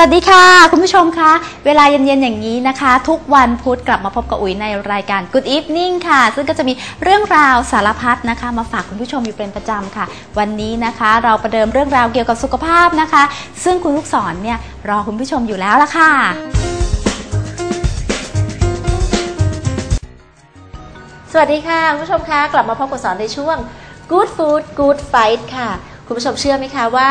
วัสดีค่ะ คุณผู้ชมคะเวลาเย็นๆอย่างนี้นะคะ ทุกวันพุธกลับมาพบกับอุ๋ยในรายการ Good Evening ค่ะ ซึ่งก็จะมีเรื่องราวสารพัดนะคะ มาฝากคุณผู้ชมอยู่เป็นประจำค่ะ วันนี้นะคะเราประเดิมเรื่องราวเกี่ยวกับสุขภาพนะคะ ซึ่งคุณลูกศรเนี่ยรอคุณผู้ชมอยู่แล้วละค่ะ สวัสดีค่ะคุณผู้ชมคะกลับมาพบกับสอนในช่วง Good Food Good Fight ค่ะ คุณผู้ชมเชื่อไหมคะว่า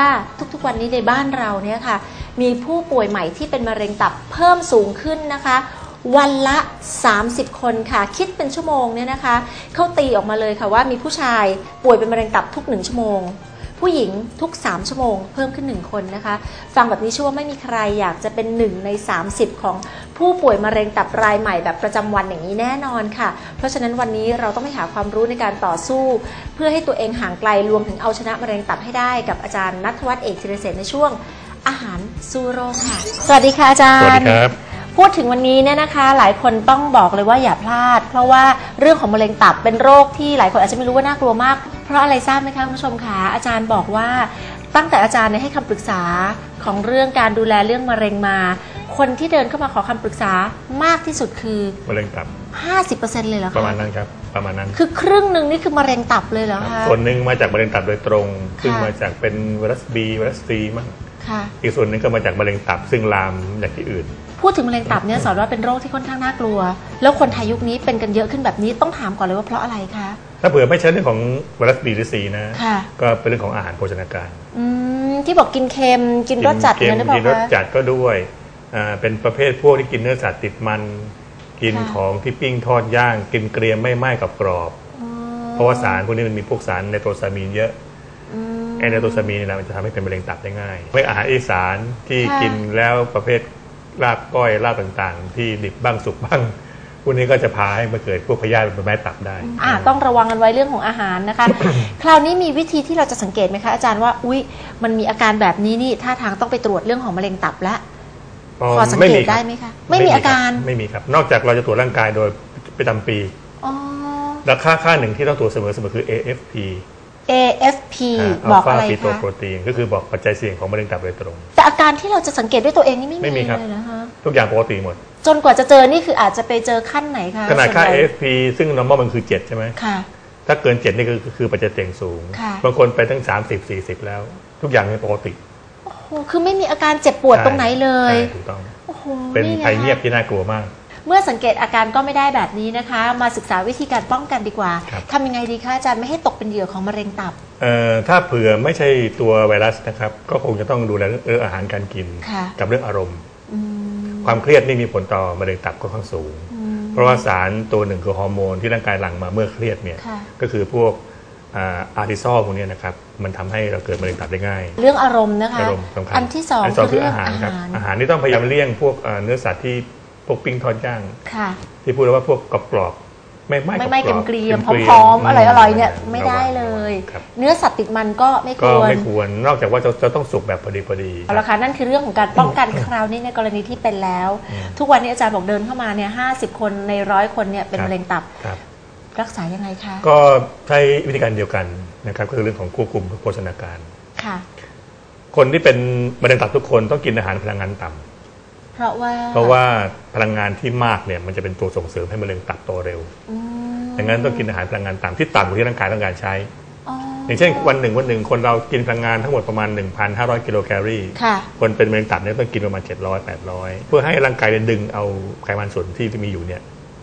ทุกๆวันนี้ในบ้านเราเนี่ยค่ะ มีผู้ป่วยใหม่ที่เป็นมะเร็งตับเพิ่มสูงขึ้นนะคะ วันละ 30 คนค่ะ คิดเป็นชั่วโมงเนี่ยนะคะ เขาตีออกมาเลยค่ะว่ามีผู้ชายป่วยเป็นมะเร็งตับทุก1ชั่วโมง ผู้หญิงทุก 3 ชั่วโมง เพิ่มขึ้น 1 คนนะคะ ฟังแบบนี้เชื่อว่าไม่มีใครอยากจะเป็น 1 ใน 30 ของผู้ป่วยมะเร็งตับรายใหม่แบบประจำวันอย่างนี้แน่นอนค่ะ เพราะฉะนั้นวันนี้เราต้องไปหาความรู้ในการต่อสู้ เพื่อให้ตัวเองห่างไกลรวมถึงเอาชนะมะเร็งตับให้ได้กับอาจารย์นัทวัฒน์เอกธีรเสนในช่วง อาหารสู้โรคค่ะ สวัสดีค่ะอาจารย์ สวัสดีครับ พูดถึงวันนี้เนี่ยนะคะ หลายคนต้องบอกเลยว่าอย่าพลาด เพราะว่าเรื่องของมะเร็งตับเป็นโรคที่หลายคนอาจจะไม่รู้ว่าน่ากลัวมาก เพราะอะไรทราบไหมคะคุณผู้ชมคะอาจารย์บอกว่า ตั้งแต่อาจารย์เนี่ยให้คำปรึกษาของเรื่องการดูแลเรื่องมะเร็งมา คนที่เดินเข้ามาขอคำปรึกษามากที่สุดคือ มะเร็งตับ 50%เลยเหรอคะประมาณนั้นครับ ประมาณนั้นคือครึ่งหนึ่งนี่คือมะเร็งตับเลยเหรอคะ ส่วนหนึ่งมาจากมะเร็งตับโดยตรง ซึ่งค่ะมาจากเป็นไวรัสบีไวรัสซีมั่ง ค่ะ อีกส่วนหนึ่งก็มาจากมะเร็งตับซึ่งลามจากที่อื่น พูดถึงมะเร็งตับเนี่ยสอนว่าเป็นโรคที่ค่อนข้างน่ากลัว แล้วคนไทยยุคนี้เป็นกันเยอะขึ้นแบบนี้ต้องถามก่อนเลยว่าเพราะอะไรคะ ถ้าเผื่อไม่ใช่เรื่องของไวรัสบีหรือซีนะ ค่ะ ก็เป็นเรื่องของอาหารโภชนาการอืมที่บอกกินเค็มกินรสจัดเค็มเนี่ยหรือเปล่ากินรสคะ จัดก็ด้วยอ่าเป็นประเภทพวกที่กินเนื้อสัตว์ติดมัน กินค่ะ ของที่ปิ้งทอดย่าง กินเกรียมไม่ไหม้กับกรอบ อ๋อเพราะว่าสารพวกนี้มันมีพวกสารไนโตรซามีนเยอะ อืมไอไนโตรซามีนนี่แหละมันจะทำให้เป็นมะเร็งตับได้ง่ายไม่อาหารอีสานที่ค่ะกินแล้วประเภทลาบก้อยลาบต่างๆ ที่ดิบบ้างสุกบ้างพวกนี้ก็จะพาให้มาเกิดพวกพยาธิเป็นไม้ตับได้อ่าต้องระวังกันไว้เรื่องของอาหารนะคะ คราวนี้มีวิธีที่เราจะสังเกตไหมคะอาจารย์ว่า อุ๊ยมันมีอาการแบบนี้นี่ท่าทางต้องไปตรวจเรื่องของมะเร็งตับแล้วพอสังเกตได้ไหมคะไม่มีอาการคบไม่มีครับ นอกจากเราจะตรวจร่างกายโดยประจำปีอ๋อแล้วค่าค่าหนึ่งที่ต้องตรวจเสมอเสมอคือ AFP AFP อับลอกฟาอะไรฟีโตคะโปรตีนก็คือบอกปัจจัยเสี่ยงของมะเร็งตับโดยตรง แต่อาการที่เราจะสังเกตด้วยตัวเองนี่ไม่ไม่มีมีครับเลยนะคะทุกอย่างปกติหมด จนกว่าจะเจอนี่คืออาจจะไปเจอขั้นไหนคะขนาดค่าส่วนใหญ่ AFP ซึ่ง normal มันคือ 7 ใช่ไหมค่ะถ้าเกิน 7 นี่ก็คือคือปัจจัยเสี่ยงสูงค่ะบางคนไปตั้ง 30 40 แล้ว ทุกอย่างเป็นปกติโอ้โหคือไม่มีอาการเจ็บปวดตรงไหนเลยใช่ถูกต้องโอ้โหเป็นไงภัยคะเงียบที่น่ากลัวมาก เมื่อสังเกตอาการก็ไม่ได้แบบนี้นะคะ มาศึกษาวิธีการป้องกันดีกว่า ครับ ทำยังไงดีคะอาจารย์ไม่ให้ตกเป็นเหยื่อของมะเร็งตับ เอ่อถ้าเผื่อไม่ใช่ตัวไวรัสนะครับ ก็คงจะต้องดูแลเรื่องอาหารการกิน ค่ะ กับเรื่องอารมณ์ อืม ความเครียดนี่มีผลต่อมะเร็งตับค่อนข้างสูงอืมเพราะว่าสารตัวหนึ่งคือฮอร์โมนที่ร่างกายหลั่งมาเมื่อเครียดเนี่ยค่ะ ก็คือพวกอาร์ติซอลพวกเนี้ยนะครับมันทำให้เราเกิดมะเร็งตับได้ง่าย เรื่องอารมณ์นะคะ อารมณ์สำคัญอันที่สองนสองคืคืออเรื่องอาหารอาครับหาร อาหารนี่ต้องพยายามเลี่ยงพวกเอ่อเนื้อสัตว์ที่ พวกปิ้งทอดย่าง ค่ะ ที่พูดแล้วว่าพวกกรอบๆไม่ไม่ไม่ไม่รเกอบๆรียมๆเกรียพร้อมๆอร่อยอร่อยๆเนี่ยระวังไม่ได้เลยครับเนื้อสัตว์ติดมันก็ไม่คก็วรไม่ควรนอกจากว่าจะจะต้องสุกแบบพอดีพอดีเอาละค่ะนั่นคือเรื่องของการป้องกันคราวนี้ในกรณีที่เป็นแล้วอืมทุกวันนี้อาจารย์บอกเดินเข้ามาเนี่ยห้คนในร้อยคนเนี่ยเป็นครับมะเร็งตับครับรักษายังไงคะก็ใช้วิธีการเดียวกันนะครับก็คือเรื่องของควบคุมโภชนาการค่ะ คนที่เป็นมะเร็งตับทุกคนต้องกินอาหารพลังงานต่ำ เพราะว่าเพราะว่าพลังงานที่มากเนี่ยมันจะเป็นตัวส่งเสริมให้มะเร็งตับโตเร็วอืมดังนั้นต้องกินอาหารพลังงานต่ำที่ต่ำกว่าที่ร่างกายต้องการใช้อ๋ออย่างเช่นวันหนึ่งวันหนึ่งคนเรากินพลังงานทั้งหมดประมาณ 1,500 กิโลแคลอรี่ค่ะคนเป็นมะเร็งตับเนี่ยต้องกินประมาณ 700 800 เพื่อให้ร่างกายเนี่ยดึงเอาไขมันส่วนที่มีอยู่เนี่ย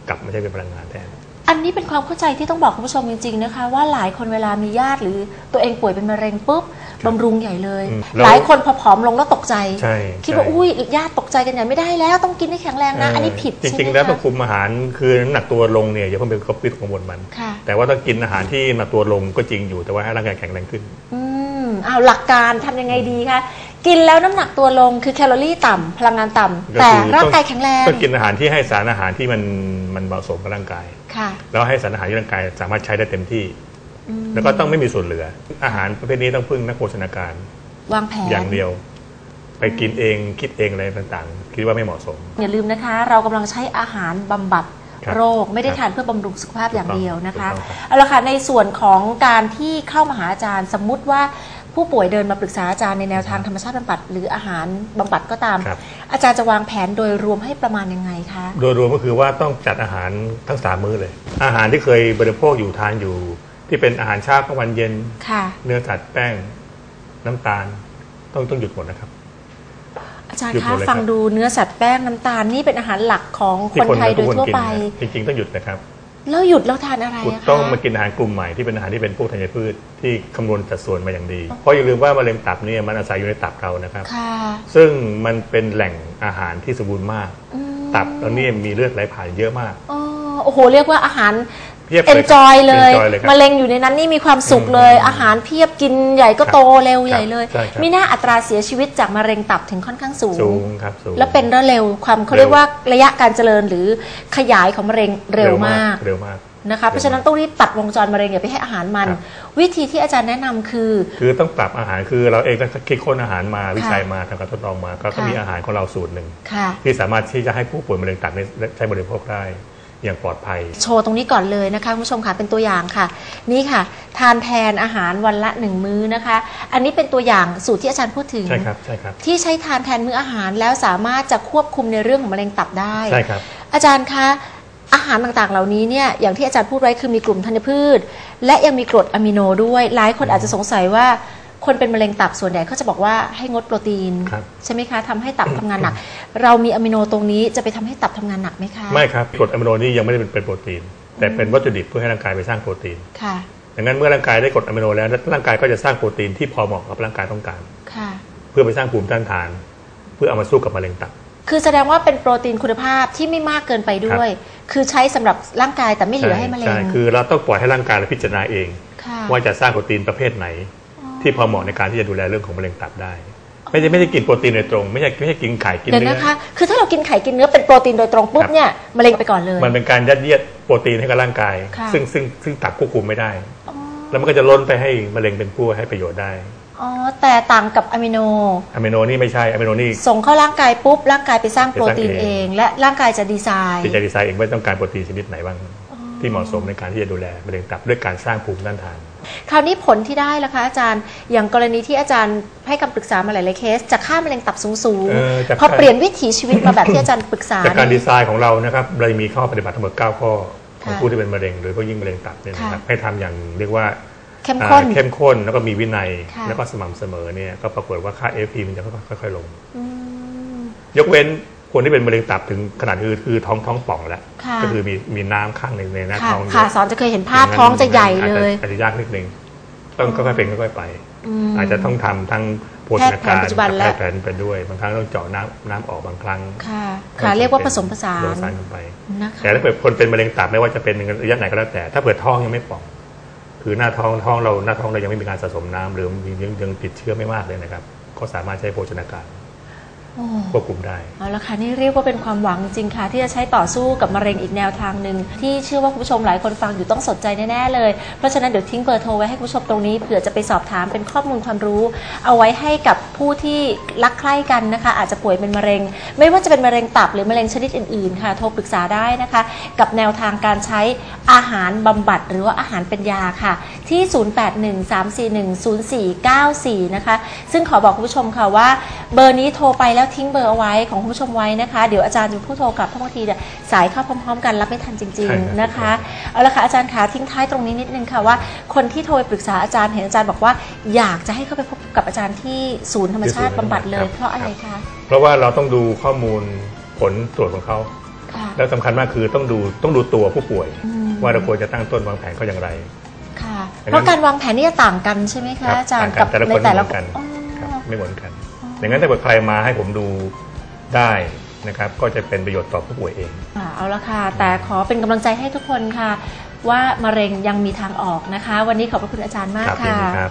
กลับมาใช้เป็นพลังงานแทนอั นนี้เป็นความเข้าใจที่ต้องบอกคุณผู้ชมจริงๆนะคะ ว่าหลายคนเวลามีญาติหรือตัวเองป่วยเป็นมะเร็งปุ๊บบำรุงใหญ่เลยอืมแล้วหลายคนพอผอมลงแล้วตกใจใช่คิดว่าใช่อุ้ยญาติตกใจกันใหญ่ไม่ได้แล้วต้องกินให้แข็งแรงนะ อันนี้ผิดจใช่ไหมริงๆแล้วต้องคะคุมอาหารคือน้ำหนักตัวลงเนี่ยอย่าเพิ่งไปวิตกังวลมันค่ะแต่ว่าต้องกินอาหารที่น้ำหนักตัวลงก็จริงอยู่แต่ว่าให้ร่างกายแข็งแรงขึ้นอืมเอาหลักการทำยังไงดีคะ กินแล้วน้ำหนักตัวลงคือแคลอรี่ต่ำพลังงานต่ำก็แต่คือร่างกายแข็งแรงต้องกินอาหารที่ให้สารอาหารที่มันมันเหมาะสมกับร่างกาย ค่ะแล้วให้สารอาหารที่ร่างกายสามารถใช้ได้เต็มที่ อืมแล้วก็ต้องไม่มีส่วนเหลือ อาหารประเภทนี้ต้องพึ่งนักโภชนาการวางแผน อย่างเดียว ไปกินเองคิดเองอะไรต่างๆ คิดว่าไม่เหมาะสม อย่าลืมนะคะ เรากำลังใช้อาหารบำบัดครับโรคไม่ได้ครับทานเพื่อบำรุงสุขภาพอย่างเดียวนะคะถูกต้องครับ เอาละค่ะในส่วนของการที่เข้ามาหาอาจารย์สมมุติว่า ผู้ป่วยเดินมาปรึกษาอาจารย์ในแนวทางธรรมชาติบำบัดหรืออาหารบำบัดก็ตาม ครับ อาจารย์จะวางแผนโดยรวมให้ประมาณยังไงคะ โดยรวมก็คือว่าต้องจัดอาหารทั้งสามมื้อเลย อาหารที่เคยบริโภคอยู่ทานอยู่ ที่เป็นอาหารเช้ากลางวันเย็น ค่ะ เนื้อสัตว์แป้ง น้ำตาล ต้องต้องหยุดหมดนะครับ อาจารย์หยุดหคะมดเลยครับ ฟังดูเนื้อสัตว์แป้งน้ำตาลนี่เป็นอาหารหลักของที่คนไทยโดยทุกทั่วกินไปนะจริงๆต้องหยุดนะครับ แล้วหยุดแล้วทานอะไรคุณอะคะต้องมากินอาหารกลุ่มใหม่ที่เป็นอาหารที่เป็นพวกธัญพืชที่คำนวณสัดส่วนมาอย่างดี เพราะอย่าลืมว่ามะเร็งตับเนี่ยมันอาศัยอยู่ในตับเรานะครับ ค่ะ ซึ่งมันเป็นแหล่งอาหารที่สมบูรณ์มาก อืมตับเราเนี่ยมีเลือดไหลผ่านเยอะมาก อ๋อโอ้โห เรียกว่าอาหาร เพียบเอนจอยเลย enjoy เลยครับมะเร็งอยู่ในนั้นนี่มีความสุขเลยอืมอาหารเพียบกินใหญ่ก็ครับโตเร็วครับใหญ่เลย ใช่ครับ มีหน้าอัตราเสียชีวิตจากมะเร็งตับถึงค่อนข้างสูงสูงครับสูง แล้วเป็นระเร็วความเขาเร็วเรียกว่าระยะการเจริญหรือขยายของมะเร็งเร็วมาก เร็วมาก นะคะเพราะฉะนั้นต้องรีบตัดวงจรมะเร็งอย่าไปให้อาหารมัน ครับ วิธีที่อาจารย์แนะนำคือ คือต้องปรับอาหารคือเราเองก็คิดค้นอาหารมาวิจัยค่ะมาทำการทดลองมาก็ค่ะ มีอาหารของเราสูตรหนึ่งค่ะ ที่สามารถที่จะให้ผู้ป่วยมะเร็งตับเนี่ยใช้บริโภคได้ อย่างปลอดภัย โชว์ตรงนี้ก่อนเลยนะคะคุณผู้ชมค่ะเป็นตัวอย่างค่ะ นี่ค่ะ ทานแทนอาหารวันละหนึ่งมื้อนะคะ อันนี้เป็นตัวอย่างสูตรที่อาจารย์พูดถึง ใช่ครับใช่ครับที่ใช้ทานแทนมื้ออาหารแล้วสามารถจะควบคุมในเรื่องของมะเร็งตับได้ใช่ครับอาจารย์คะอาหารต่างๆ เหล่านี้เนี่ยอย่างที่อาจารย์พูดไว้คือมีกลุ่มธัญพืช และยังมีกรดอะมิโนด้วย หลายคนอาจจะสงสัยว่า คนเป็นมะเร็งตับส่วนใหญ่เขาจะบอกว่าให้งดโปรตีน ครับ ใช่ไหมคะทำให้ตับทำงานหนัก เรามีอะมิโนตรงนี้จะไปทำให้ตับทำงานหนักไหมคะไม่ครับกรดอะมิโนนี่ยังไม่ได้เป็นโปรตีน แต่เป็นวัตถุดิบเพื่อให้ร่างกายไปสร้างโปรตีน ค่ะ ดังนั้นเมื่อร่างกายได้กรดอะมิโนแล้วร่างกายก็จะสร้างโปรตีนที่พอเหมาะกับร่างกายต้องการ ค่ะ เพื่อไปสร้างภูมิต้านทาน เพื่อเอามาสู้กับมะเร็งตับ คือแสดงว่าเป็นโปรตีนคุณภาพที่ไม่มากเกินไปด้วย คือใช้สำหรับร่างกายแต่ไม่เหลือให้มะเร็งใช่คือเราต้องปล่อยให้ร่างกายเราพิจารณาเอง ค่ะ ว่าจะสร้างโปรตีนประเภทไหน ที่พอเหมาะในการที่จะดูแลเรื่องของมะเร็งตับได้ ไม่ใช่ไม่ใช่กินโปรตีนโดยตรง ไม่ใช่ไม่ใช่กินไข่กินเดี๋ยวเนื้อนะคะ คือถ้าเรากินไข่กินเนื้อเป็นโปรตีนโดยตรงปุ๊บครับเนี่ยมะเร็งไปก่อนเลย มันเป็นการยัดเยียดโปรตีนให้กับร่างกาย ค่ะ ซึ่งซึ่งซึ่งตับควบคุมไม่ได้อ๋อแล้วมันก็จะล้นไปให้มะเร็งเป็นผู้ให้ประโยชน์ได้อ๋อแต่ต่างกับอะมิโน อะมิโนนี่ไม่ใช่อะมิโนนี่ ส่งเข้าร่างกายปุ๊บ ร่างกายไปสร้างโปรตีนไปสร้างเอเองงและร่างกายจะดีไซน์ ที่จะดีไซน์เองว่าต้องการโปรตีนชนิดไหนบ้าง ที่เหมาะสมในการที่จะดูแลมะเร็งตับด้วยการสร้างภูมิต้านทาน คราวนี้ผลที่ได้ล่ะคะอาจารย์ อย่างกรณีที่อาจารย์ให้คำปรึกษามาหลายๆเคสจากค่ามะเร็งตับสูงเออจาก ๆพอเปลี่ยนวิถีชีวิตมาแบบที่อาจารย์ปรึกษาจากการดีนี่ไซน์ของเรานะครับเรามีข้อปฏิบัติทั้งหมด 9 ข้อของค่ะผู้ที่เป็นมะเร็งหรือพวกยิ่งมะเร็งตับเนี่ยนะครับค่ะ ให้ทำอย่างเรียกว่าเข้มข้น อ่าเข้มข้นแล้วก็มีวินัยค่ะ แล้วก็สม่ำเสมอเนี่ยก็ปรากฏว่าค่า FP มันจะค่อยๆลง อืม ยกเว้น คนที่เป็นมะเร็งตับถึงขนาดคือคือท้องท้องป่องแล้ว ค่ะก็คือมีมีน้ำข้างในในหน้าค่ะท้องเยค่ะอะสอนจะเคยเห็นภาพท้องจะใหญ่เลยอาจจะอาจจะยากนิดนึงต้องค่อยๆเป็นค่อยๆไป ม อาจจะต้องทำทั้งโภชนาแพทย์แผกานรปัจจุบันและ แพทย์แผนไปด้วย บางครั้งต้องเจาะน้ำน้ำออกบางครั้งค่ะ ค่ะ เรียกว่าผสมผสาผสมนผสานกันไป นะคะ แต่ถ้าเกิดคนเป็นมะเร็งตับไม่ว่าจะเป็นระยะไหนก็แล้วแต่ ถ้าเผื่อท้องยังไม่ป่อง คือหน้าท้องท้องเราหน้าท้องเรายังไม่มีการสะสมน้ำหรือยังยังติดเชื้อไม่มากเลยนะครับ ก็สามารถใช้โภชนาการโอ้ ควบคุมได้เอาละค่ะนี่เรียกว่าเป็นความหวังจริงค่ะ ที่จะใช้ต่อสู้กับมะเร็งอีกแนวทางหนึ่งที่เชื่อว่าคุณผู้ชมหลายคนฟังอยู่ต้องสนใจแน่ๆเลย เพราะฉะนั้นเดี๋ยวทิ้งเบอร์โทรไว้ให้คุณผู้ชมตรงนี้เผื่อจะไปสอบถามเป็นข้อมูลความรู้ เอาไว้ให้กับผู้ที่รักใคร่กันนะคะ อาจจะป่วยเป็นมะเร็ง ไม่ว่าจะเป็นมะเร็งตับหรือมะเร็งชนิดอื่นๆค่ะโทรปรึกษาได้นะคะ กับแนวทางการใช้อาหารบำบัด หรือว่าอาหารเป็นยาค่ะ ที่ 0813410494 นะคะซึ่งขอบอกคุณผู้ชมค่ะว่า เบอร์นี้โทรไปแล้วทิ้งเบอร์เอาไว้ของคุณผู้ชมไว้นะคะ เดี๋ยวอาจารย์จะผู้โทรกลับเพราะบางทีเนี่ยสายเข้าพร้อม ๆ กันรับไม่ทันจริงใช่ครับๆนะคะ เอาละค่ะอาจารย์คะทิ้งท้ายตรงนี้นิดนึงค่ะว่า คนที่โทรไปปรึกษาอาจารย์เห็นอาจารย์บอกว่าอยากจะให้เข้าไปพบกับอาจารย์ที่ศูนย์ธรรมชาติบำบัดเลย เพราะอะไรคะเพราะว่าเราต้องดูข้อมูลผลตรวจของเขาค่ะแล้วสำคัญมากคือต้องดูต้องดูตัวผู้ป่วยอืมว่าเราควรจะตั้งต้นวางแผนเขาอย่างไรค่ะดังนั้นเพราะการวางแผนนี่จะต่างกันใช่ไหมคะอาจารย์ต่างกันแต่ละคนในแต่ละไม่เหมือนกันอ๋อครับไม่เหมือนกัน ดังนั้นถ้าเกิดใครมาให้ผมดูได้นะครับก็จะเป็นประโยชน์ต่อผู้ป่วยเอง อ่าเอาละค่ะ แต่ขอเป็นกำลังใจให้ทุกคนค่ะ ว่ามะเร็งยังมีทางออกนะคะ วันนี้ขอบพระคุณอาจารย์มากครับยินค่ะ ดีครับ